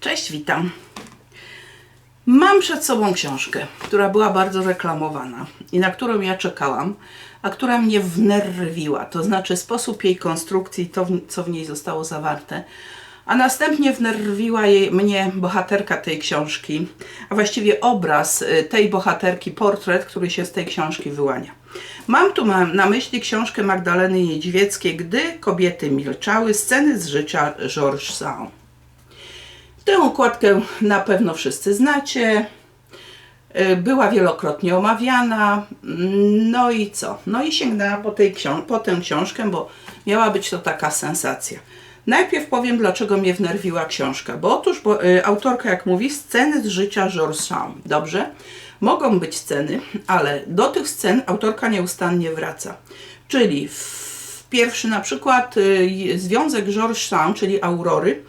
Cześć, witam. Mam przed sobą książkę, która była bardzo reklamowana i na którą ja czekałam, a która mnie wnerwiła, to znaczy sposób jej konstrukcji, to co w niej zostało zawarte. A następnie wnerwiła jej, mnie bohaterka tej książki, a właściwie obraz y, tej bohaterki, portret, który się z tej książki wyłania. Mam tu na myśli książkę Magdaleny Niedźwieckiej, Gdy kobiety milczały, sceny z życia Georges. Tę układkę na pewno wszyscy znacie. Y, Była wielokrotnie omawiana. No i co? No i sięgnęłam po, tej książ- po tę książkę, bo miała być to taka sensacja. Najpierw powiem, dlaczego mnie wnerwiła książka. Bo otóż bo, y, autorka, jak mówi, sceny z życia Georges Sand. Dobrze? Mogą być sceny, ale do tych scen autorka nieustannie wraca. Czyli w pierwszy na przykład y, związek Georges Sand, czyli Aurory,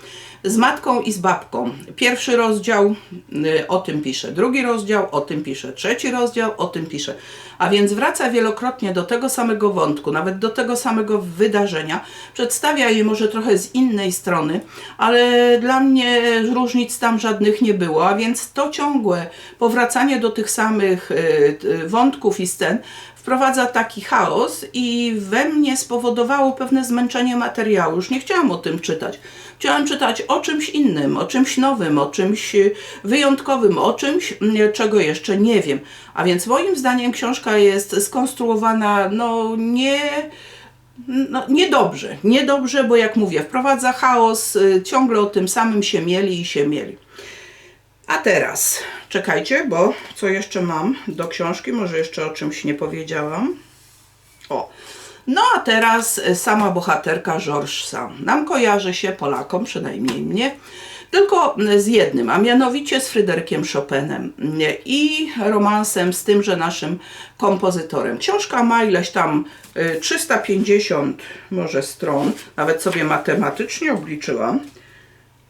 z matką i z babką. Pierwszy rozdział y, o tym pisze, drugi rozdział o tym pisze, trzeci rozdział o tym pisze. A więc wraca wielokrotnie do tego samego wątku, nawet do tego samego wydarzenia. Przedstawia je może trochę z innej strony, ale dla mnie różnic tam żadnych nie było, a więc to ciągłe powracanie do tych samych y, wątków i scen wprowadza taki chaos i we mnie spowodowało pewne zmęczenie materiału. Już nie chciałam o tym czytać. Chciałam czytać o czymś innym, o czymś nowym, o czymś y, wyjątkowym, o czymś, czego jeszcze nie wiem. A więc moim zdaniem książka jest skonstruowana no nie no, niedobrze, niedobrze, bo jak mówię, wprowadza chaos, y, ciągle o tym samym się mieli i się mieli. A teraz, czekajcie, bo co jeszcze mam do książki? Może jeszcze o czymś nie powiedziałam. O, no a teraz y, sama bohaterka Georges Sand. Nam kojarzy się, Polakom, przynajmniej mnie, tylko y, z jednym, a mianowicie z Fryderykiem Chopinem y, i romansem z tymże naszym kompozytorem. Książka ma ileś tam y, 350 może stron, nawet sobie matematycznie obliczyłam.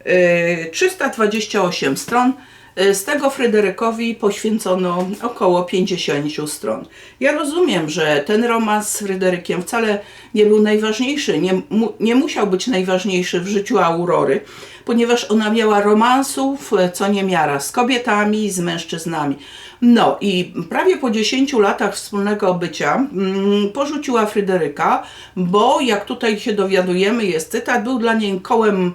Y, 328 stron. Y, Z tego Fryderykowi poświęcono około 50 stron. Ja rozumiem, że ten romans z Fryderykiem wcale nie był najważniejszy, nie, mu, nie musiał być najważniejszy w życiu Aurory, ponieważ ona miała romansów e, co niemiara z kobietami, z mężczyznami. No i prawie po 10 latach wspólnego bycia mm, porzuciła Fryderyka, bo jak tutaj się dowiadujemy, jest cytat, był dla niej kołem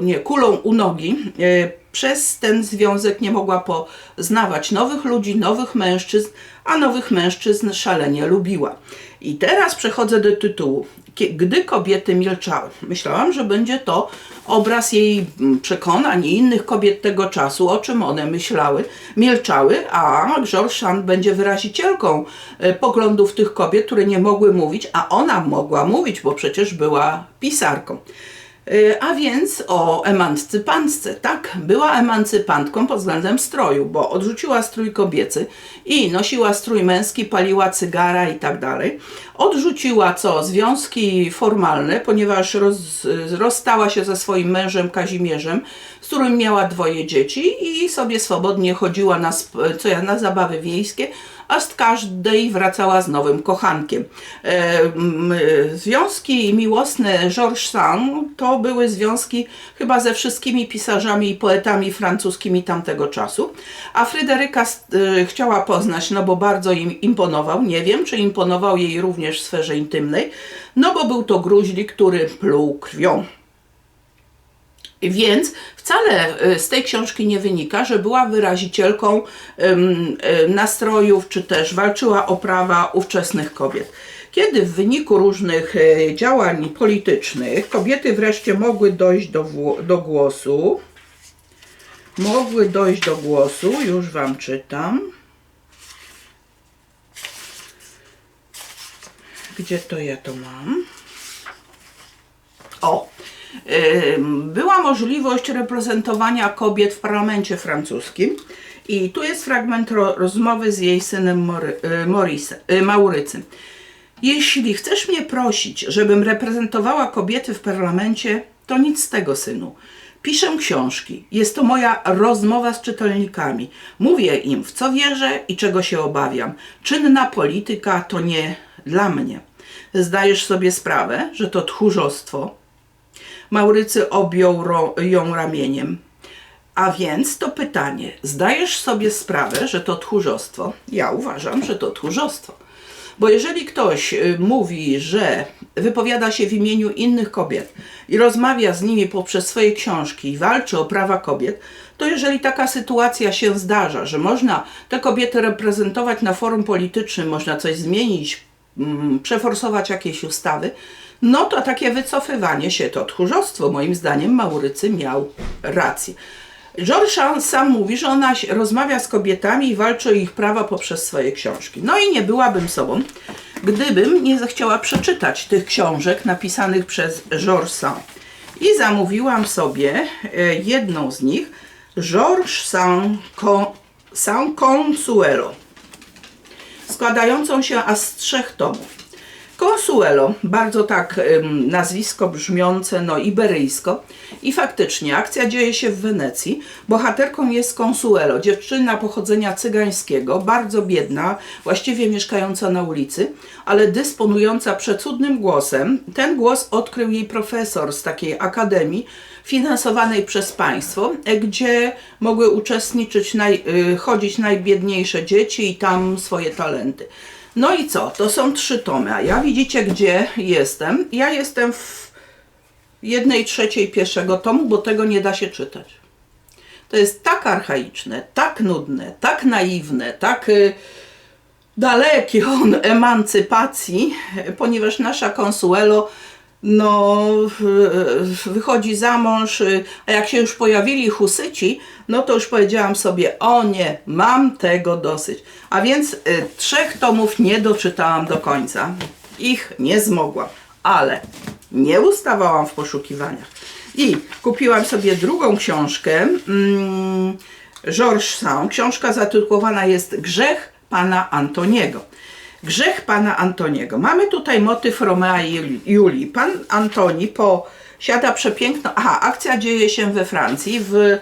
nie, kulą u nogi. E, Przez ten związek nie mogła poznawać nowych ludzi, nowych mężczyzn, a nowych mężczyzn szalenie lubiła. I teraz przechodzę do tytułu. Gdy kobiety milczały. Myślałam, że będzie to obraz jej mm, przekonań i innych kobiet tego czasu, o czym one myślały, milczały, a Georges Sand będzie wyrazicielką e, poglądów tych kobiet, które nie mogły mówić, a ona mogła mówić, bo przecież była pisarką. Y, A więc o emancypantce. Tak, była emancypantką pod względem stroju, bo odrzuciła strój kobiecy i nosiła strój męski, paliła cygara i tak dalej. Odrzuciła co? Związki formalne, ponieważ roz, rozstała się ze swoim mężem Kazimierzem, z którym miała dwoje dzieci i sobie swobodnie chodziła na, co ja, na zabawy wiejskie, a z każdej wracała z nowym kochankiem. E, m, związki miłosne Georges Sand to były związki chyba ze wszystkimi pisarzami i poetami francuskimi tamtego czasu, a Fryderyka e, chciała poznać, no bo bardzo im imponował, nie wiem czy imponował jej również w sferze intymnej, no bo był to gruźlik, który pluł krwią. Więc wcale e, z tej książki nie wynika, że była wyrazicielką e, nastrojów, czy też walczyła o prawa ówczesnych kobiet. Kiedy w wyniku różnych e, działań politycznych kobiety wreszcie mogły dojść do, do głosu, mogły dojść do głosu, już Wam czytam. Gdzie to ja to mam? O, ym, była możliwość reprezentowania kobiet w parlamencie francuskim i tu jest fragment ro, rozmowy z jej synem Mory, Jeśli chcesz mnie prosić, żebym reprezentowała kobiety w parlamencie, to nic z tego, synu. Piszę książki. Jest to moja rozmowa z czytelnikami. Mówię im, w co wierzę i czego się obawiam. Czynna polityka to nie dla mnie. Zdajesz sobie sprawę, że to tchórzostwo. Maurycy objął ją ramieniem. A więc to pytanie, zdajesz sobie sprawę, że to tchórzostwo? Ja uważam, że to tchórzostwo. Bo jeżeli ktoś y, mówi, że wypowiada się w imieniu innych kobiet i rozmawia z nimi poprzez swoje książki i walczy o prawa kobiet, to jeżeli taka sytuacja się zdarza, że można te kobiety reprezentować na forum politycznym, można coś zmienić, mm, przeforsować jakieś ustawy, no to takie wycofywanie się to tchórzostwo. Moim zdaniem Maurycy miał rację. George sam mówi, że ona rozmawia z kobietami i walczy o ich prawa poprzez swoje książki. No i nie byłabym sobą, gdybym nie zechciała przeczytać tych książek napisanych przez Georges Sand. I zamówiłam sobie e, jedną z nich, Georges Sans Con- Consuelo, składającą się aż z trzech tomów. Consuelo, bardzo tak ym, nazwisko brzmiące, no iberyjsko. I faktycznie akcja dzieje się w Wenecji. Bohaterką jest Consuelo, dziewczyna pochodzenia cygańskiego, bardzo biedna, właściwie mieszkająca na ulicy, ale dysponująca przecudnym głosem. Ten głos odkrył jej profesor z takiej akademii finansowanej przez państwo, e, gdzie mogły uczestniczyć, naj, y, chodzić najbiedniejsze dzieci i tam swoje talenty. No i co? To są trzy tomy, a ja widzicie, gdzie jestem. Ja jestem w jednej trzeciej pierwszego tomu, bo tego nie da się czytać. To jest tak archaiczne, tak nudne, tak naiwne, tak y, dalekie od emancypacji, ponieważ nasza Consuelo no, wychodzi za mąż, y, a jak się już pojawili husyci, no to już powiedziałam sobie, o nie, mam tego dosyć. A więc y, trzech tomów nie doczytałam do końca. Ich nie zmogłam, ale nie ustawałam w poszukiwaniach. I kupiłam sobie drugą książkę mm, Georges. Książka zatytułowana jest Grzech pana Antoniego. Grzech pana Antoniego. Mamy tutaj motyw Romea i Juli- Julii. Pan Antoni posiada przepiękną. Aha, akcja dzieje się we Francji w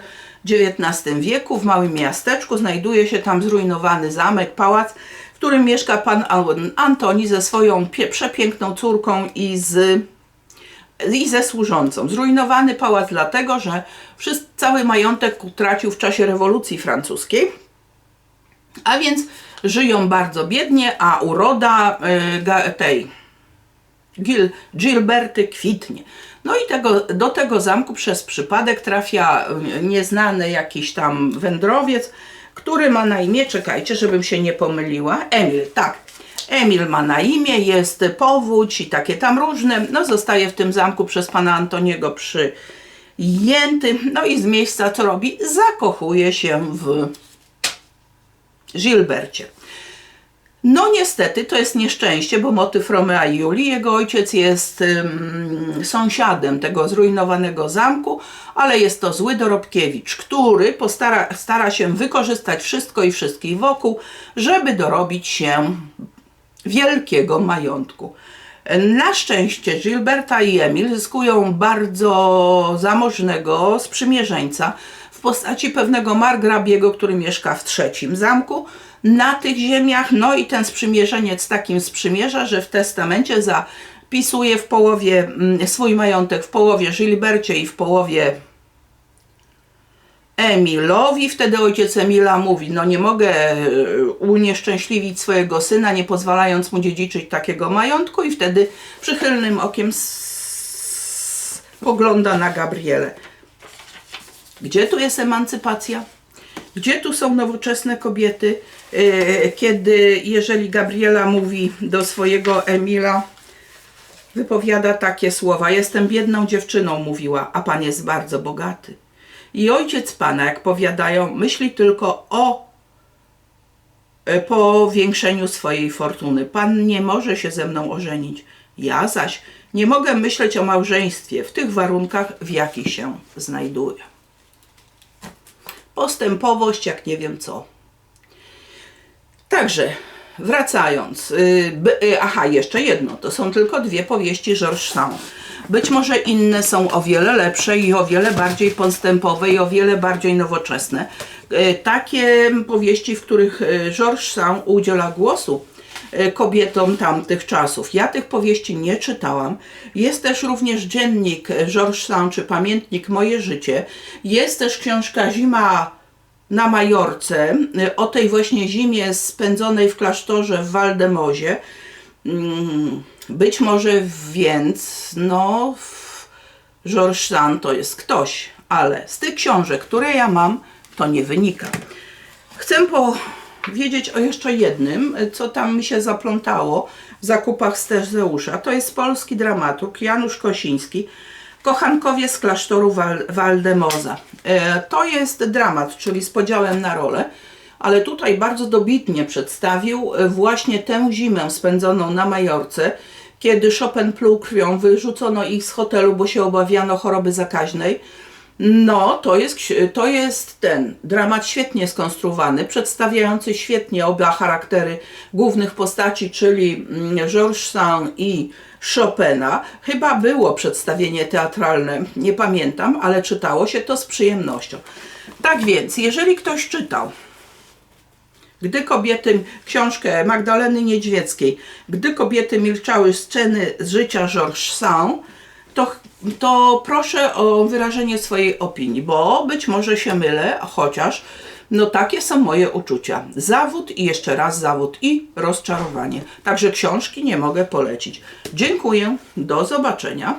XIX wieku, w małym miasteczku. Znajduje się tam zrujnowany zamek, pałac, w którym mieszka pan An- Antoni ze swoją przepiękną córką i z i ze służącą. Zrujnowany pałac dlatego, że cały majątek utracił w czasie rewolucji francuskiej. A więc żyją bardzo biednie, a uroda y, tej Gil, Gilberty kwitnie. No i tego, do tego zamku przez przypadek trafia nieznany jakiś tam wędrowiec, który ma na imię, czekajcie, żebym się nie pomyliła, Emil, tak. Emil ma na imię, jest powódź i takie tam różne. No zostaje w tym zamku przez pana Antoniego przyjęty. No i z miejsca co robi? Zakochuje się w Gilbercie. No niestety to jest nieszczęście, bo motyw Romea i Julii, jego ojciec jest sąsiadem tego zrujnowanego zamku, ale jest to zły dorobkiewicz, który postara, stara się wykorzystać wszystko i wszystkich wokół, żeby dorobić się wielkiego majątku. Na szczęście Gilberta i Emil zyskują bardzo zamożnego sprzymierzeńca postaci pewnego margrabiego, który mieszka w trzecim zamku na tych ziemiach. No i ten sprzymierzeniec takim sprzymierza, że w testamencie zapisuje w połowie mm, swój majątek w połowie Gilbercie i w połowie Emilowi. Wtedy ojciec Emila mówi: No, nie mogę e, unieszczęśliwić swojego syna, nie pozwalając mu dziedziczyć takiego majątku, i wtedy przychylnym okiem pogląda na Gabrielę. Gdzie tu jest emancypacja? Gdzie tu są nowoczesne kobiety, e, kiedy, jeżeli Gabriela mówi do swojego Emila, wypowiada takie słowa: Jestem biedną dziewczyną, mówiła, a pan jest bardzo bogaty. I ojciec pana, jak powiadają, myśli tylko o e, powiększeniu swojej fortuny. Pan nie może się ze mną ożenić. Ja zaś nie mogę myśleć o małżeństwie w tych warunkach, w jakich się znajduję. Postępowość, jak nie wiem co. Także, wracając. y, y, aha, jeszcze jedno. To są tylko dwie powieści Georges Sand. Być może inne są o wiele lepsze i o wiele bardziej postępowe i o wiele bardziej nowoczesne. Y, Takie powieści, w których Georges Sand udziela głosu kobietom tamtych czasów. Ja tych powieści nie czytałam. Jest też również dziennik e, Georges Sand, czy pamiętnik Moje życie. Jest też książka Zima na Majorce, y, o tej właśnie zimie spędzonej w klasztorze w Waldemozie. Mm, Być może więc, no, Georges Sand to jest ktoś, ale z tych książek, które ja mam, to nie wynika. Chcę powiedzieć o jeszcze jednym, co tam mi się zaplątało w zakupach z Terzeusza. To jest polski dramaturg Janusz Kosiński, Kochankowie z klasztoru Wal Waldemoza. E, to jest dramat, czyli z podziałem na rolę, ale tutaj bardzo dobitnie przedstawił e, właśnie tę zimę spędzoną na Majorce, kiedy Chopin pluł krwią, wyrzucono ich z hotelu, bo się obawiano choroby zakaźnej. No, to jest, to jest ten dramat świetnie skonstruowany, przedstawiający świetnie oba charaktery głównych postaci, czyli mm, Georges Sand i Chopina. Chyba było przedstawienie teatralne, nie pamiętam, ale czytało się to z przyjemnością. Tak więc, jeżeli ktoś czytał gdy kobiety, książkę Magdaleny Niedźwieckiej, gdy kobiety milczały sceny z życia Georges Sand, to, to proszę o wyrażenie swojej opinii, bo być może się mylę, chociaż no takie są moje uczucia. Zawód i jeszcze raz zawód i rozczarowanie. Także książki nie mogę polecić. Dziękuję, do zobaczenia.